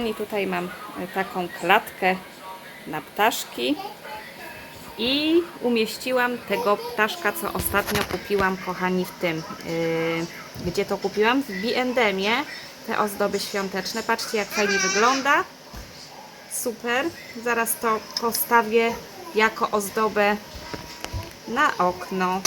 kochani, tutaj mam e, taką klatkę na ptaszki i umieściłam tego ptaszka, co ostatnio kupiłam, kochani, w tym. Yy, gdzie to kupiłam? W B&M-ie. Te ozdoby świąteczne. Patrzcie, jak fajnie wygląda. Super. Zaraz to postawię jako ozdobę na okno.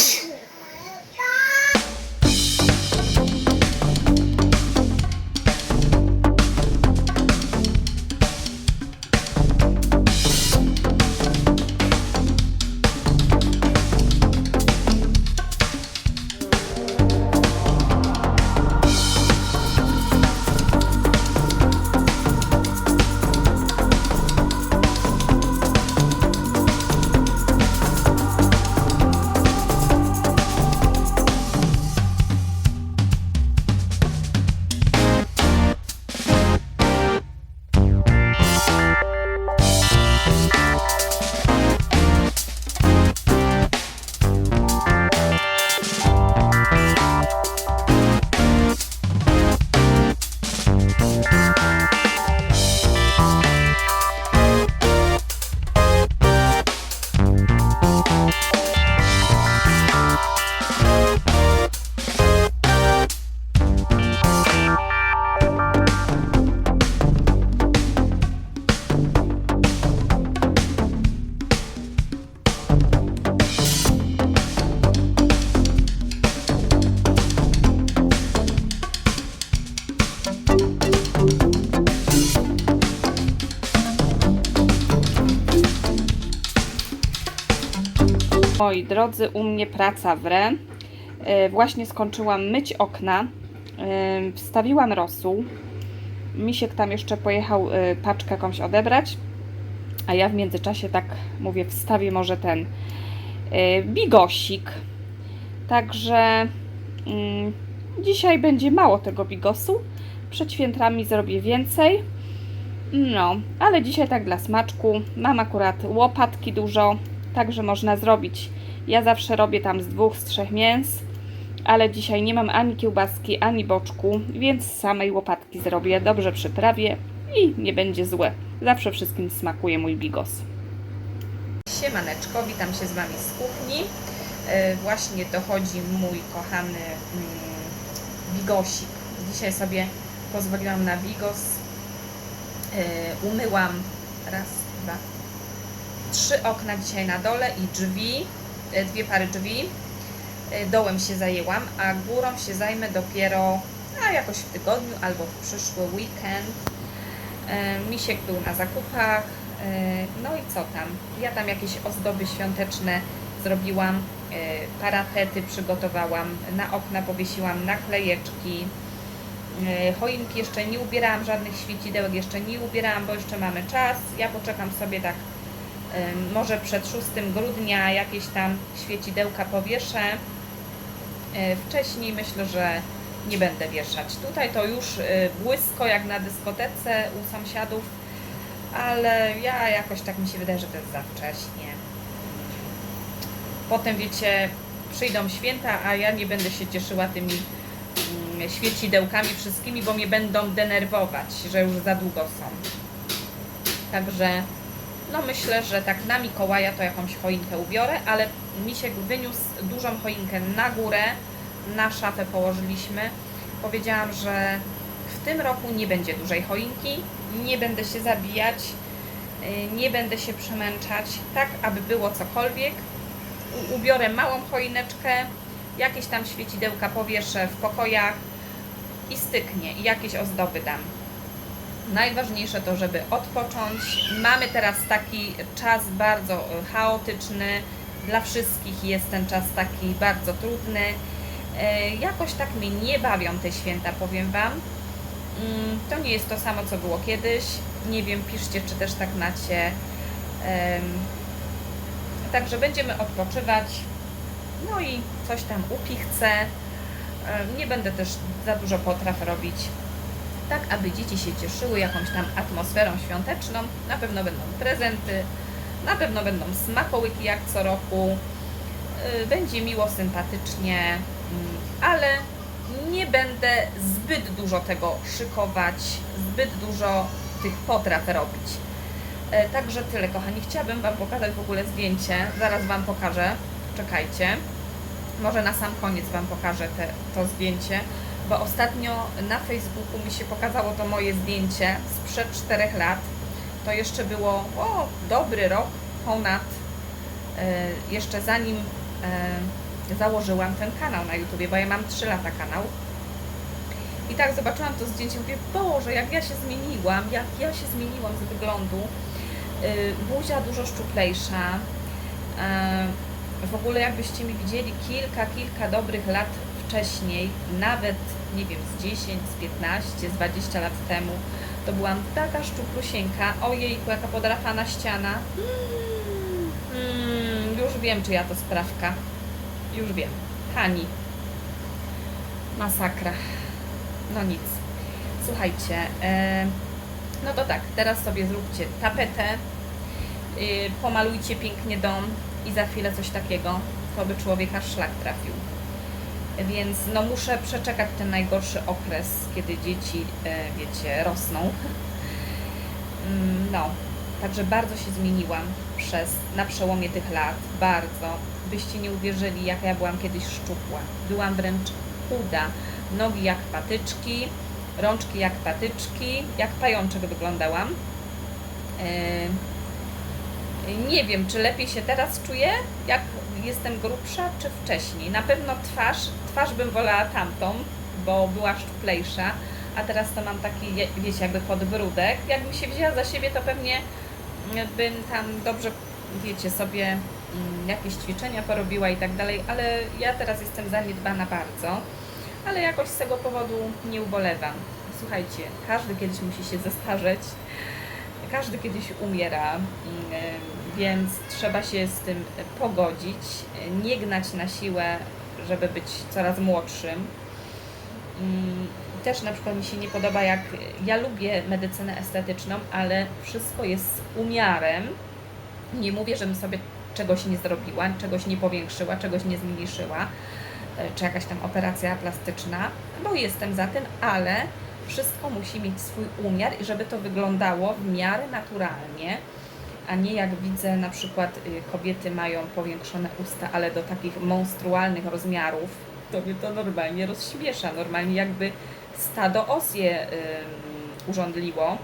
Moi drodzy, u mnie praca w. E, Właśnie skończyłam myć okna. E, Wstawiłam rosół. Misiek tam jeszcze pojechał e, paczkę jakąś odebrać. A ja w międzyczasie tak mówię, wstawię może ten bigosik. Także mm, dzisiaj będzie mało tego bigosu. Przed świętami zrobię więcej. No, ale dzisiaj tak dla smaczku. Mam akurat łopatki dużo, także można zrobić. Ja zawsze robię tam z dwóch, z trzech mięs, ale dzisiaj nie mam ani kiełbaski, ani boczku, więc samej łopatki zrobię, dobrze przyprawię i nie będzie złe. Zawsze wszystkim smakuje mój bigos. Siemaneczko, witam się z Wami z kuchni. E, Właśnie dochodzi mój kochany mm, bigosik. Dzisiaj sobie pozwoliłam na bigos. E, Umyłam raz, dwa, trzy okna dzisiaj na dole i drzwi, e, dwie pary drzwi. E, Dołem się zajęłam, a górą się zajmę dopiero a jakoś w tygodniu albo w przyszły weekend. E, Misiek był na zakupach, no i co tam? Ja tam jakieś ozdoby świąteczne zrobiłam, parapety przygotowałam, na okna powiesiłam naklejeczki, Choinki jeszcze nie ubierałam, żadnych świecidełek jeszcze nie ubierałam, bo jeszcze mamy czas. Ja poczekam sobie tak, może przed 6 grudnia jakieś tam świecidełka powieszę. E, Wcześniej myślę, że nie będę wieszać. Tutaj to już e, błysko jak na dyskotece u sąsiadów, ale ja jakoś tak mi się wydaje, że to jest za wcześnie. Potem wiecie, przyjdą święta, a ja nie będę się cieszyła tymi mm, świecidełkami wszystkimi, bo mnie będą denerwować, że już za długo są. Także no myślę, że tak na Mikołaja to jakąś choinkę ubiorę, ale Misiek wyniósł dużą choinkę na górę, na szafę położyliśmy. Powiedziałam, że w tym roku nie będzie dużej choinki, nie będę się zabijać, y, nie będę się przemęczać, tak aby było cokolwiek. Ubiorę małą choineczkę, jakieś tam świecidełka powieszę w pokojach i styknie i jakieś ozdoby dam. Najważniejsze to, żeby odpocząć. Mamy teraz taki czas bardzo e, chaotyczny. Dla wszystkich jest ten czas taki bardzo trudny. E, Jakoś tak mnie nie bawią te święta, powiem Wam. Mm, To nie jest to samo, co było kiedyś. Nie wiem, piszcie, czy też tak macie. Także będziemy odpoczywać. No i coś tam upichcę. E, Nie będę też za dużo potraw robić. Tak, aby dzieci się cieszyły jakąś tam atmosferą świąteczną. Na pewno będą prezenty, na pewno będą smakołyki jak co roku. E, Będzie miło, sympatycznie, mm, ale nie będę zbyt dużo tego szykować, zbyt dużo tych potraw robić. E, Także tyle, kochani. Chciałabym Wam pokazać w ogóle zdjęcie. Zaraz Wam pokażę. Czekajcie. Może na sam koniec Wam pokażę te, to zdjęcie, bo ostatnio na Facebooku mi się pokazało to moje zdjęcie sprzed 4 lat. To jeszcze było o, dobry rok, ponad, e, jeszcze zanim e, założyłam ten kanał na YouTubie, bo ja mam 3 lata kanał. I tak zobaczyłam to zdjęcie, mówię, Boże, jak ja się zmieniłam, jak ja się zmieniłam z wyglądu. Y, Buzia dużo szczuplejsza. W ogóle jakbyście mi widzieli kilka, kilka dobrych lat wcześniej, nawet, nie wiem, z 10, z 15, z 20 lat temu, to byłam taka szczuplusieńka. Ojejku, jaka podrapana ściana. Mm, już wiem, czy ja to sprawka. Już wiem. Hani. Masakra. No nic. Słuchajcie, e, no to tak, teraz sobie zróbcie tapetę, y, pomalujcie pięknie dom i za chwilę coś takiego, to by człowieka szlak trafił. Więc no muszę przeczekać ten najgorszy okres, kiedy dzieci, e, wiecie, rosną. Mm, No, także bardzo się zmieniłam przez, na przełomie tych lat, bardzo. Byście nie uwierzyli, jaka ja byłam kiedyś szczupła. Byłam wręcz chuda. Nogi jak patyczki, rączki jak patyczki, jak pajączek wyglądałam. Yy, Nie wiem, czy lepiej się teraz czuję, jak jestem grubsza, czy wcześniej. Na pewno twarz, twarz bym wolała tamtą, bo była szczuplejsza, a teraz to mam taki, wiecie, jakby podbródek. Jakbym się wzięła za siebie, to pewnie bym tam dobrze, wiecie, sobie mm, jakieś ćwiczenia porobiła i tak dalej, ale ja teraz jestem zaniedbana bardzo, ale jakoś z tego powodu nie ubolewam. Słuchajcie, każdy kiedyś musi się zestarzeć, każdy kiedyś umiera, mm, więc trzeba się z tym pogodzić, nie gnać na siłę, żeby być coraz młodszym. Mm, Też na przykład mi się nie podoba, jak ja lubię medycynę estetyczną, ale wszystko jest z umiarem. Nie mówię, żebym sobie czegoś nie zrobiła, czegoś nie powiększyła, czegoś nie zmniejszyła, e, czy jakaś tam operacja plastyczna, bo jestem za tym, ale wszystko musi mieć swój umiar i żeby to wyglądało w miarę naturalnie, a nie jak widzę na przykład y, kobiety mają powiększone usta, ale do takich monstrualnych rozmiarów, to mnie to normalnie rozśmiesza, normalnie jakby stado os je urządliło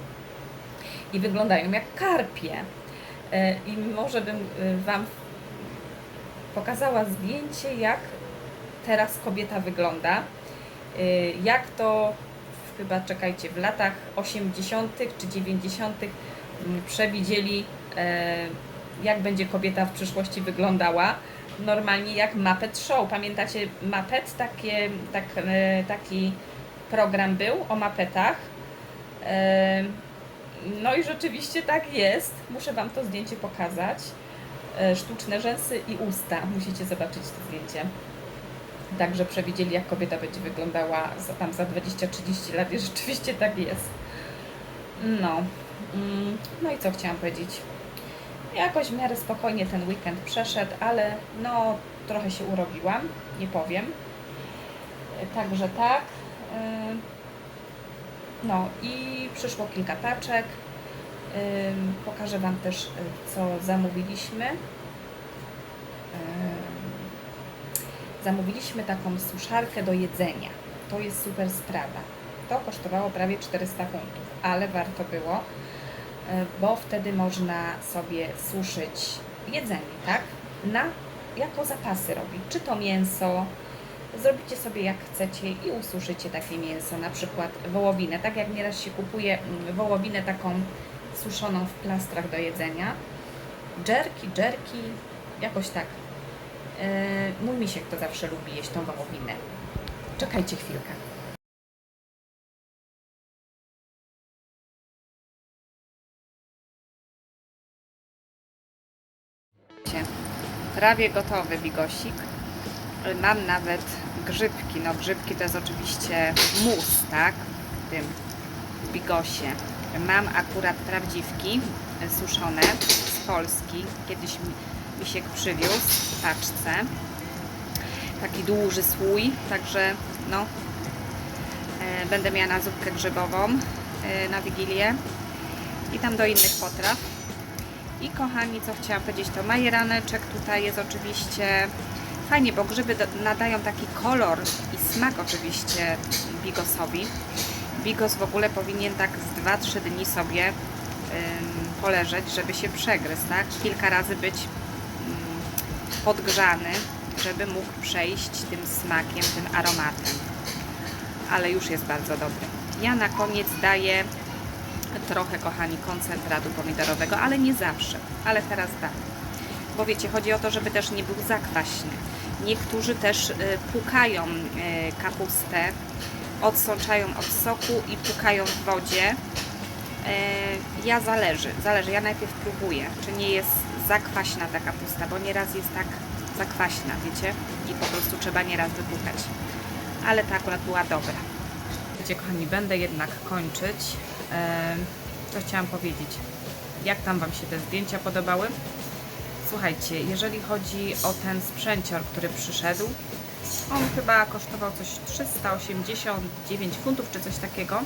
i wyglądają jak karpie. E, I może bym y, Wam pokazała zdjęcie, jak teraz kobieta wygląda. Y, Jak to chyba, czekajcie, w latach 80. czy 90. mm, przewidzieli, jak będzie kobieta w przyszłości wyglądała. Normalnie jak Muppet Show. Pamiętacie Muppet? Takie, tak, e, taki program był o Muppetach. E, No i rzeczywiście tak jest. Muszę Wam to zdjęcie pokazać. E, Sztuczne rzęsy i usta. Musicie zobaczyć to zdjęcie. Także przewidzieli, jak kobieta będzie wyglądała za, tam za 20-30 lat i rzeczywiście tak jest. No. Mm, No i co chciałam powiedzieć? Jakoś w miarę spokojnie ten weekend przeszedł, ale no trochę się urobiłam, nie powiem. Także tak. E, No i przyszło kilka taczek. Ym, Pokażę Wam też, y, co zamówiliśmy. Ym, Zamówiliśmy taką suszarkę do jedzenia. To jest super sprawa. To kosztowało prawie 400 funtów, ale warto było, y, bo wtedy można sobie suszyć jedzenie, tak? Na, jako zapasy robić. Czy to mięso, zrobicie sobie jak chcecie i ususzycie takie mięso, na przykład wołowinę. Tak jak nieraz się kupuje mm, wołowinę taką suszoną w plastrach do jedzenia. Jerki, jerki, jakoś tak. Yy, mój misiek to zawsze lubi jeść tą wołowinę. Czekajcie chwilkę. Prawie gotowy bigosik. Mam nawet grzybki. No grzybki to jest oczywiście mus, tak? W tym bigosie. Mam akurat prawdziwki suszone z Polski. Kiedyś mi misiek przywiózł w paczce. Taki duży słój, także no e, będę miała na zupkę grzybową e, na Wigilię. i tam do innych potraw. I kochani, co chciałam powiedzieć, to majeraneczek tutaj jest oczywiście fajnie, bo grzyby nadają taki kolor i smak oczywiście bigosowi. Bigos w ogóle powinien tak z 2-3 dni sobie poleżeć, żeby się przegryzł, tak? Kilka razy być podgrzany, żeby mógł przejść tym smakiem, tym aromatem. Ale już jest bardzo dobry. Ja na koniec daję trochę, kochani, koncentratu pomidorowego, ale nie zawsze. Ale teraz dam. Bo wiecie, chodzi o to, żeby też nie był zakwaśny. Niektórzy też y, pukają y, kapustę, odsączają od soku i pukają w wodzie. Y, Ja zależy, zależy. Ja najpierw próbuję, czy nie jest zakwaśna ta kapusta, bo nieraz jest tak zakwaśna, wiecie, i po prostu trzeba nieraz wypukać. Ale ta akurat była dobra. Wiecie, kochani, będę jednak kończyć. Co chciałam powiedzieć? Jak tam Wam się te zdjęcia podobały? Słuchajcie, jeżeli chodzi o ten sprzęcior, który przyszedł, on chyba kosztował coś 389 funtów czy coś takiego.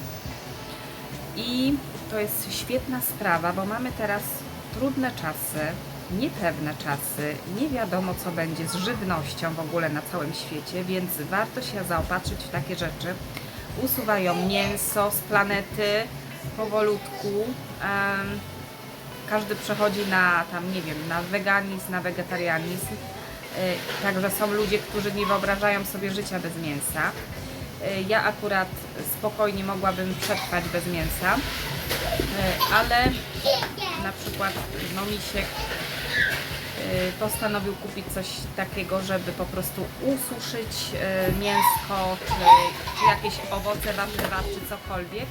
I to jest świetna sprawa, bo mamy teraz trudne czasy, niepewne czasy, nie wiadomo co będzie z żywnością w ogóle na całym świecie, więc warto się zaopatrzyć w takie rzeczy. Usuwają mięso z planety powolutku. każdy przechodzi na tam, nie wiem, na weganizm, na wegetarianizm. Y, Także są ludzie, którzy nie wyobrażają sobie życia bez mięsa. Y, Ja akurat spokojnie mogłabym przetrwać bez mięsa, Y, ale na przykład no misiek postanowił kupić coś takiego, żeby po prostu ususzyć mięsko, czy jakieś owoce, warzywa, czy cokolwiek.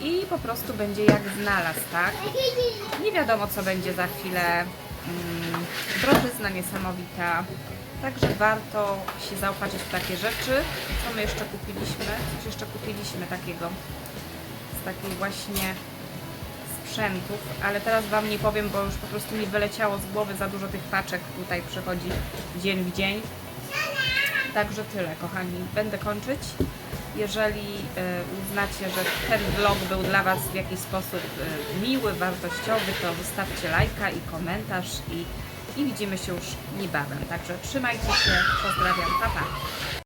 I po prostu będzie jak znalazł, tak? Nie wiadomo, co będzie za chwilę. Mm, drożyzna niesamowita. Także warto się zaopatrzyć w takie rzeczy. Co my jeszcze kupiliśmy? Coś jeszcze kupiliśmy takiego z takich właśnie sprzętów, ale teraz Wam nie powiem, bo już po prostu mi wyleciało z głowy za dużo tych paczek tutaj przychodzi dzień w dzień. Także tyle, kochani. Będę kończyć. Jeżeli e, uznacie, że ten vlog był dla Was w jakiś sposób e, miły, wartościowy, to zostawcie lajka i komentarz i, i widzimy się już niebawem. Także trzymajcie się, pozdrawiam, pa pa!